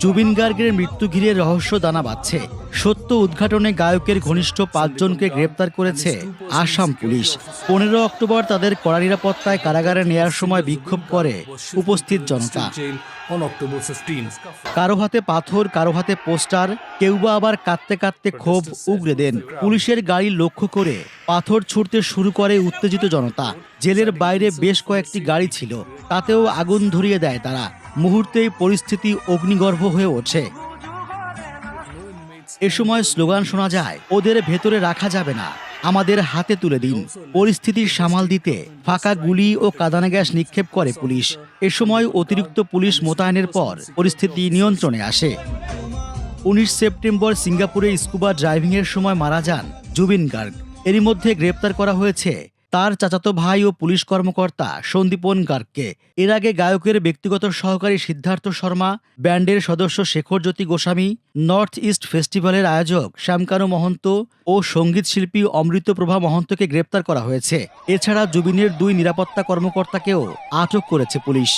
জুবিন গার্গের মৃত্যু ঘিরে রহস্য দানা বাঁধছে। সত্য উদ্ঘাটনে গায়কের ঘনিষ্ঠ পাঁচজনকে গ্রেপ্তার করেছে আসাম পুলিশ। পনেরো অক্টোবর তাদের কড়া নিরাপত্তায় কারাগারে নেয়ার সময় বিক্ষোভ করে উপস্থিত জনতা। on October 15th. কারও হাতে পাথর, কারও হাতে পোস্টার, কেউ বা আবার কাঁদতে কাঁদতে ক্ষোভ উগরে দেন। পুলিশের গাড়ি লক্ষ্য করে পাথর ছুটতে শুরু করে উত্তেজিত জনতা। জেলের বাইরে বেশ কয়েকটি গাড়ি ছিল, তাতেও আগুন ধরিয়ে দেয় তারা। মুহূর্তেই পরিস্থিতি অগ্নিগর্ভ হয়ে ওঠে। এ সময় স্লোগান শোনা যায়, ওদের ভেতরে রাখা যাবে না, আমাদের হাতে তুলে দিন। পরিস্থিতির সামাল দিতে ফাঁকা গুলি ও কাদানা গ্যাস নিক্ষেপ করে পুলিশ। এ সময় অতিরিক্ত পুলিশ মোতায়েনের পর পরিস্থিতি নিয়ন্ত্রণে আসে। উনিশ সেপ্টেম্বর সিঙ্গাপুরে স্কুবা ড্রাইভিংয়ের সময় মারা যান জুবিন গার্গ। এরই মধ্যে গ্রেপ্তার করা হয়েছে তার চাচাতো ভাই ও পুলিশ কর্মকর্তা সন্দীপন গার্গকে। এর আগে গায়কের ব্যক্তিগত সহকারী সিদ্ধার্থ শর্মা, ব্যান্ডের সদস্য শেখর জ্যোতি গোস্বামী, নর্থ ইস্ট ফেস্টিভ্যালের আয়োজক শ্যামকানু মহন্ত ও সংগীত শিল্পী অমৃতপ্রভা মহন্তকে গ্রেপ্তার করা হয়েছে। এছাড়া জুবিনের দুই নিরাপত্তা কর্মকর্তাকেও আটক করেছে পুলিশ।